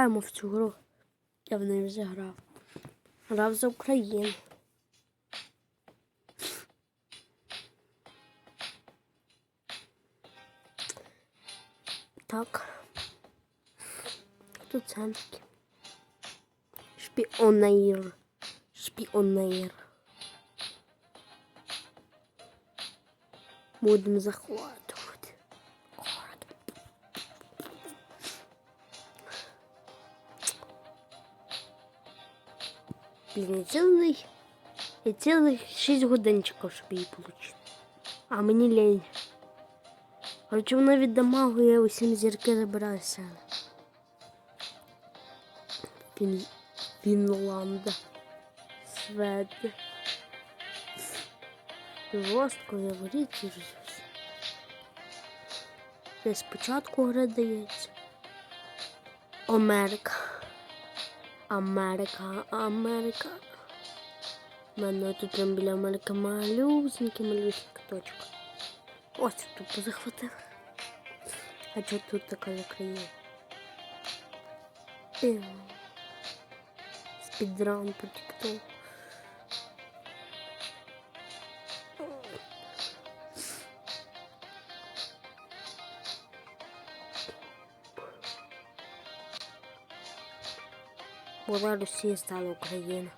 Граємо в цю гру. Я в неї вже грав. Грав за Україну. Так. Тут центки. Шпіонер. Шпіонер. Будемо захватувати. Блін, цілий, я цілих 6 годин чекав, щоб її отримати. А мені лень. Короче, вона від дамагу, я усім зірки забираю сили. Фін... Фінланда. Жорстко я воріться вже. Це спочатку гри дається. Америка. Америка, Америка. У мене тут прям біля Америки малюсенька, малюсенька точка. Ось тут позахватив. А чого тут така Україна? Спідран по тіктоку. Була Росія, стала Україна.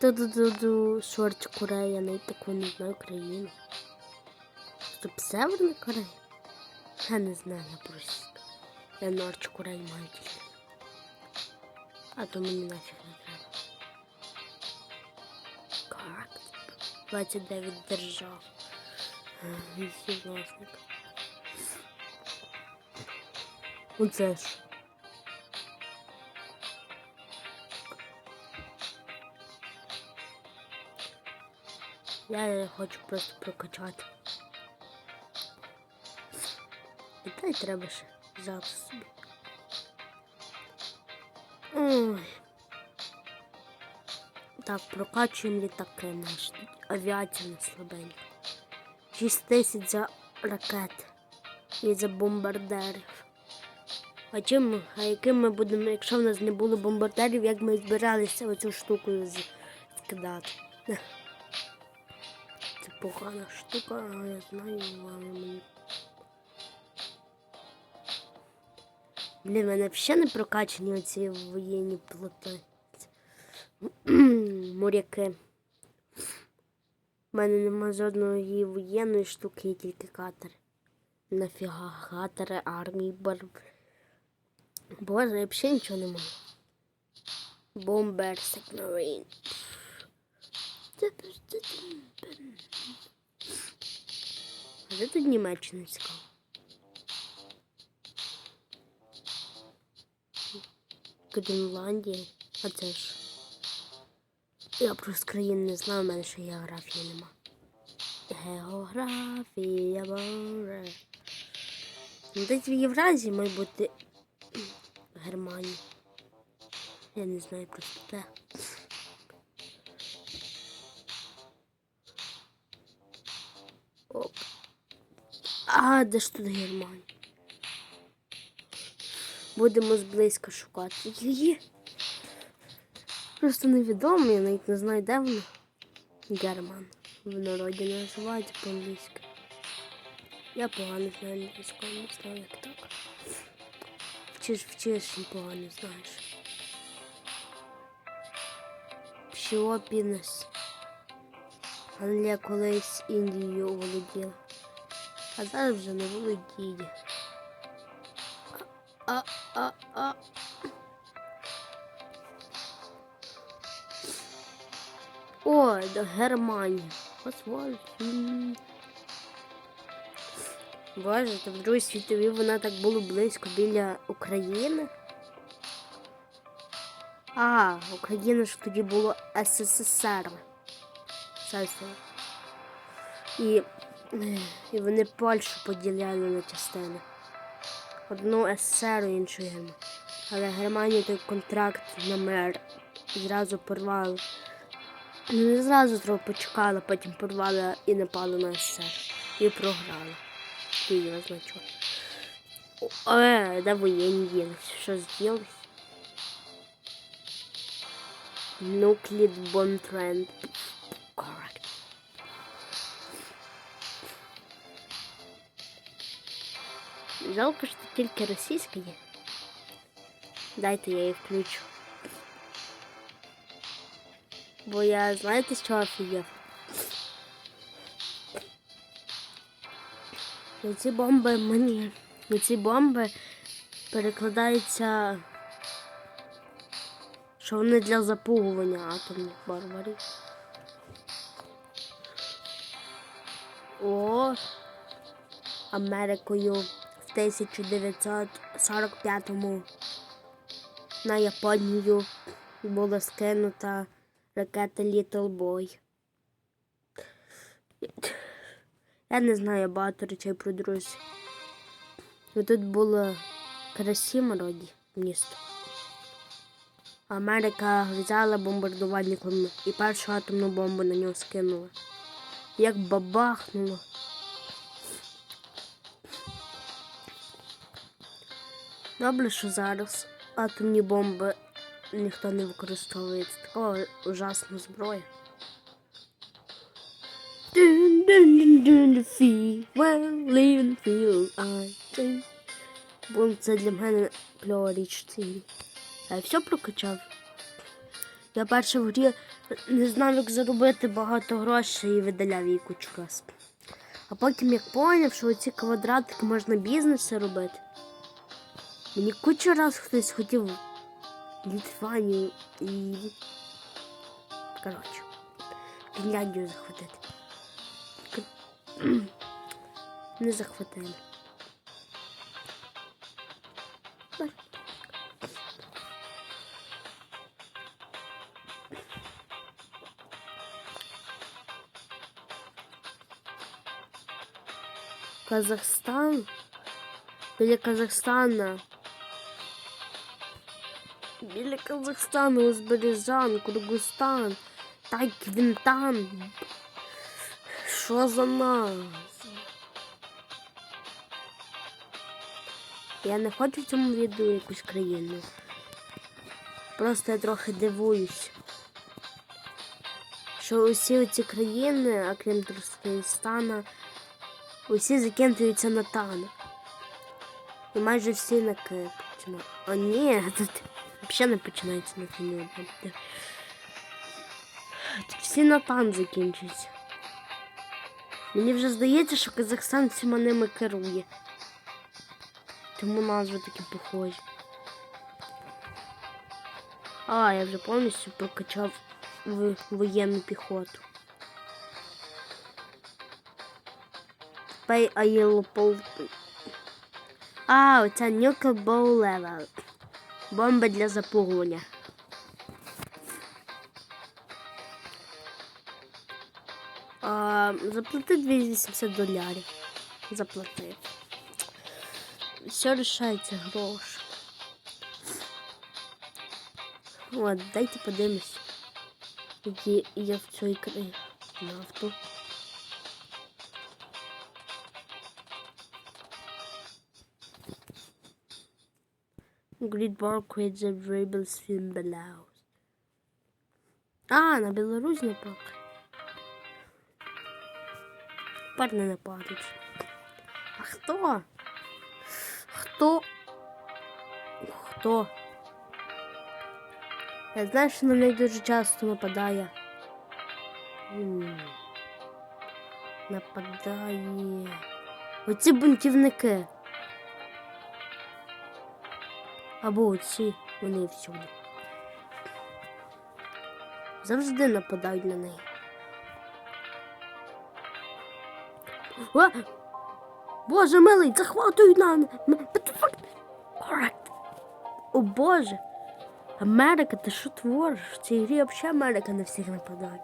Ту-ду-ду-ду, шорт Корея, навіть таку не знаю країну. Стоп, Северна Корея? Я не знаю, я просто. Я Норч Корею маю тільки. А то мені нафіг не треба. Коррект. 29 держав. Всі власник. Оце ж. Я хочу просто прокачати. І та й треба ще взяти собі. Ой. Так, прокачуємо літаки наші. Авіація не слабенька. 6 тисяч за ракет і за бомбардерів. А чим, а яким ми будемо, якщо в нас не було бомбардерів, як ми збиралися оцю штуку скидати? Це погана штука, але я знаю, але мені. Блін, мене взагалі не прокачані оці воєнні плоти. Моряки. У мене нема жодної воєнної штуки, тільки катер. Нафіга катери, армії, бар. Боже, я взагалі нічого не можу. Бомбер. А де тут Німеччина цікаво? Гренландія. А це ж. Я просто країн не знаю, у мене ще географії нема. Географія боже. Ну, Десь в Євразії має бути Германія. Я не знаю просто де. Оп. А, де ж тут Германія? Будемо зблизька шукати її. Просто невідомо, я навіть не знаю, де вона. Герман. В народі називається по-англійськи. Я погано знаю англійську, я не знаю, як так. Вчиш, вчиш, і погано знаєш. Пшіопінес. Англія колись Індією володіла. А зараз вже не володіє. А, а, а. Ой, до Германії. Освальд. Боже, то в Другій світовій вона так було близько біля України. А, Україна ж тоді було СССР. І, і вони Польщу поділяли на частини. Одну СССР, іншу Германію. Але Германія той контракт на мир зразу порвали. Ну, не зразу трохи почекала, потім порвала і напала на СССР. І програла. Києва значок. Е, да воєнні ділись. Що з'їлись? Nuclear bomb trend. Correct. Жалко, що тільки російська є. Дайте я її включу. Бо я знаєте, з чого офігів? І ці бомби мені. І ці бомби перекладаються, що вони для запугування атомних варварів. О, Америкою в 1945-му на Японію була скинута ракета Little Boy. Я не знаю багато речей про друзів. І тут було Карасіма роді місто. Америка взяла бомбардувальником і першу атомну бомбу на нього скинула. Як бабахнуло. Добре, що зараз атомні бомби ніхто не використовує. Це така ужасна зброя. Dun, the feel, well, living feel, I think. Бо це для мене кльова річ. А я все прокачав. Я перше в грі не знав, як заробити багато грошей і видаляв її кучу раз. А потім як поняв, що оці квадратики можна бізнеси робити. Мені кучу раз хтось хотів Літванію і. Коротше, Фінляндію захватити. Не захватили. Казахстан. Біля Казахстана. Біля Казахстану, Узбережан, Кургустан, Тайквінтан. Що за назва? Я не хочу в цьому відео якусь країну. Просто я трохи дивуюсь. Що усі ці країни, окрім Туркменістана, усі закінчуються на тан. І майже всі на К починають. А ні, тут взагалі не починається на. Тут всі на тан закінчуються. Мені вже здається, що Казахстан всіма ними керує. Тому назви такі похожі. А, я вже повністю прокачав в воєнну піхоту. Yellow pole. А, Nuclear Bow Level. Бомба для запугування. Заплати 280 долярів. Заплатив. Все рішається гроші. От, дайте подивимось, є в цій країні нафту. Great Bar quits the Rebels film Belarus. А, на Білорусь не Тепер не нападуть. А хто? Хто? Хто? Я знаю, що на неї дуже часто нападає. Нападає. Оці бунтівники. Або оці, вони всюди. Завжди нападають на неї. А! Боже милий, захватують на м- what the fuck? Alright. О Боже. Америка, ти що твориш? В цій грі взагалі Америка на всіх нападає.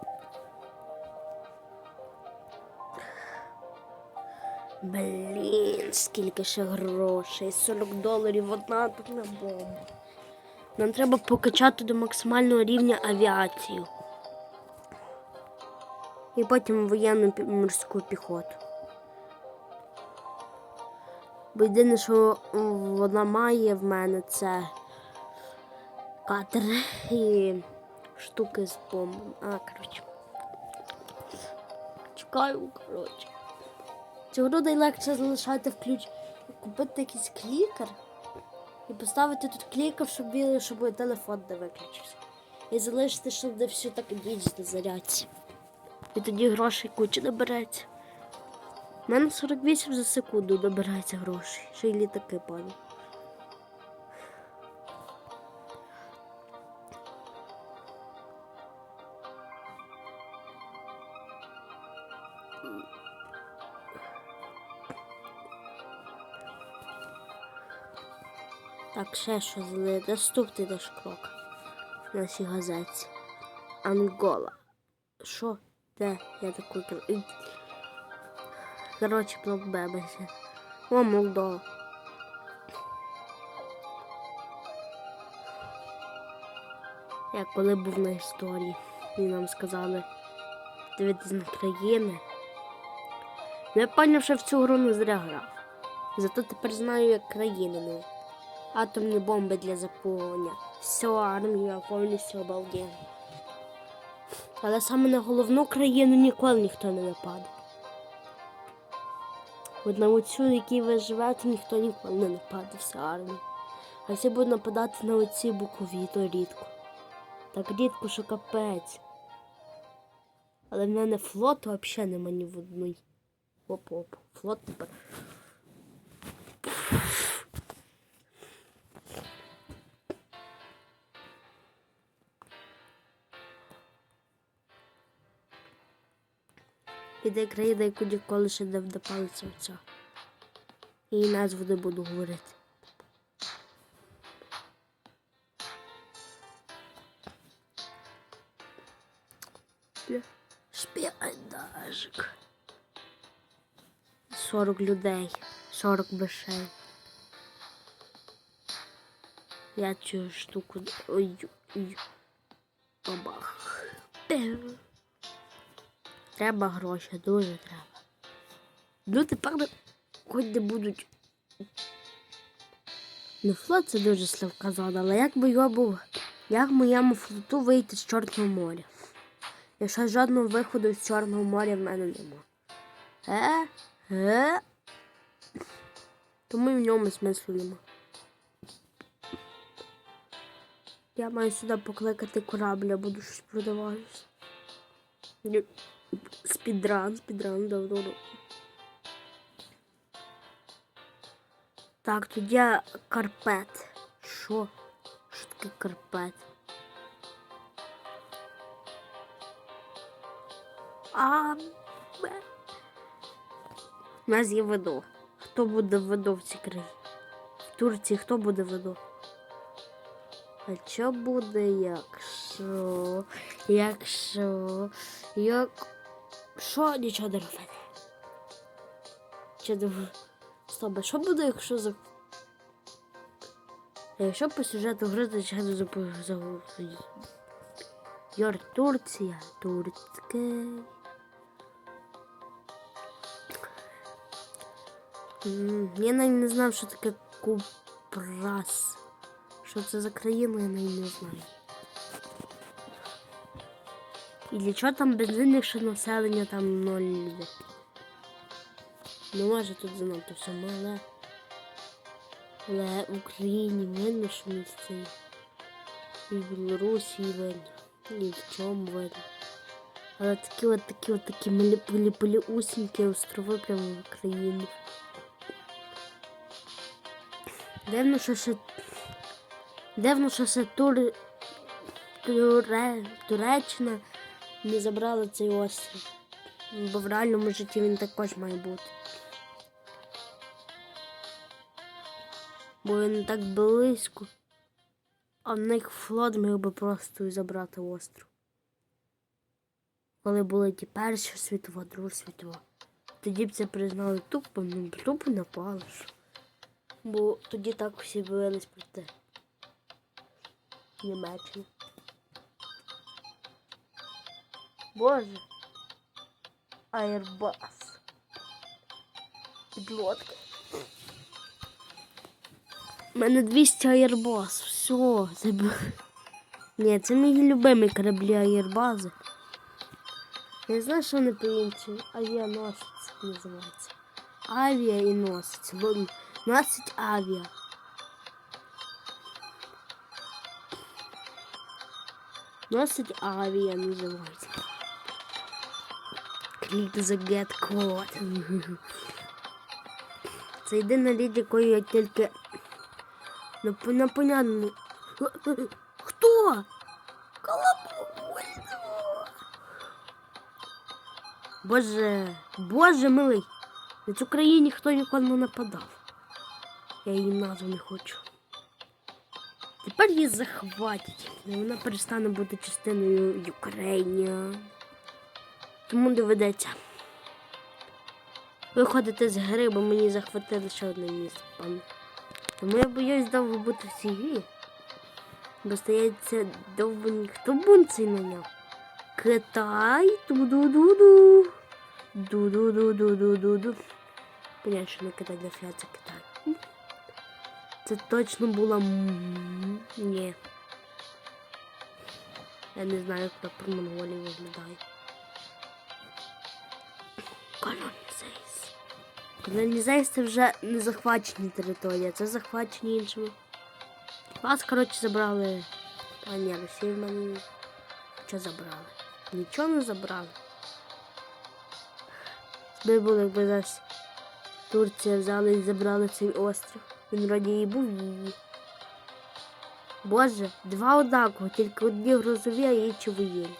Блін, скільки ще грошей. 40 доларів одна атомна бомба. Нам треба покачати до максимального рівня авіацію. І потім воєнну морську піхоту. Бо єдине, що вона має в мене це катер і штуки з бомбом. А, коротше. Чекаю, коротше. Цього найлегше залишати в ключ. Купити якийсь клікер і поставити тут клікер, щоб, щоб телефон не виключився. І залишити, щоб де все так дійсно зарядці. І тоді грошей куча набереться. У мене 48 за секунду набирається грошей. Ще й літаки падають. Так, ще що зли. Наступний наш крок в нашій газеті. Ангола. Що? Де? Я такий кр- Коротше, проблемися. О, Молдова. Я коли був на історії, і нам сказали дивитись на країни. Ну, Я поняв, що в цю гру не зря грав. Зато тепер знаю, як країни не. Атомні бомби для заповнення. Всю армію повністю обалденно. Але саме на головну країну ніколи ніхто не нападе. На оцю, в якій ви живете, ніхто ніколи не нападе, вся армія. А всі будуть нападати на оці букові, то рідко. Так рідко, що капець. Але в мене флоту взагалі нема ні в одній. Оп-оп. Флот тепер. Іде країна, яку ніколи ще не вдопалиться оця. Її назву не буду говорити. Шпіонажик. 40 людей, 40 мишей. Я цю штуку. Ой, ой. Бабах. Треба гроші, дуже треба. Ну тепер хоч не будуть. Ну, флот це дуже слабка зона, але як би його був, як моєму флоту вийти з Чорного моря? Якщо жодного виходу з Чорного моря в мене нема. Е? Е? Тому в ньому смислу нема. Я маю сюди покликати корабль, я буду щось продаватися. Спідран, спідран, давно. Так, тут є карпет. Що? Що таке карпет? А. У нас є ведо. Хто буде ведо в цій країні? В Турції хто буде ведо? А що буде, якщо? Якщо. Як. Що нічого не робити? Чи не... Стоп, що буде, якщо за. Якщо по сюжету гри звичайно за Йор Турція, турецьке. М, Я навіть не знав, що таке Купрас. Що це за країна, я навіть не знаю. І для чого там бензин, якщо населення там ноль людей? Ну, може тут занадто все мале. Але в Україні видно, що місце. І в Білорусі видно. І в чому видно. Але такі от такі от такі пилі усінькі острови прямо в Україні. Дивно, що ще Дивно, що ще Тур... Туре... Туреччина не забрала цей острів. Бо в реальному житті він також має бути. Бо він так близько. А в них флот міг би просто забрати острів. Коли були ті Перша світова, Друга світова. Тоді б це признали тупо, ну тупо напали. Бо тоді так всі бились проти Німеччини. Боже. Айрбас. Підлодка. У мене 200 аєрбаз. Все, заб... Ні, це мої любимі кораблі аєрбази. Я знаю, що вони по-іншому. Авіаносець називається. Авіа і носить. Бо носить авіа. Носить авіа називається. Click the get. Це єдина річ, якою я тільки понятному. Хто? Колобольцево! Боже, боже милий. На цю країну ніхто ніколи не нападав. Я її назву не хочу. Тепер її захватять. І вона перестане бути частиною України. Тому доведеться. Виходити з гри, бо мені захватили ще одне місце. Тому я боюсь довго бути в цій грі. Бо стається довбаний. Хто бунцей наняв? Китай. Ду-ду-ду-ду. Ду-ду-ду-ду-ду-ду-ду. Понятно, що не Китай, нафіга це Китай. Це точно була Ні. Я не знаю, як про Монголію виглядає. Колонізейс. Колонізейс це вже не захвачені території, це захвачені іншими. Вас, коротше, забрали. А ні, Росію в мене що забрали? Нічого не забрали. Би було, якби зараз Турція взяла і забрала цей острів. Він вроді і був її. Боже, два однаково, тільки одні грозові, а інші воєнні.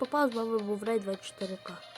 Попав, з вами був Рей 24К.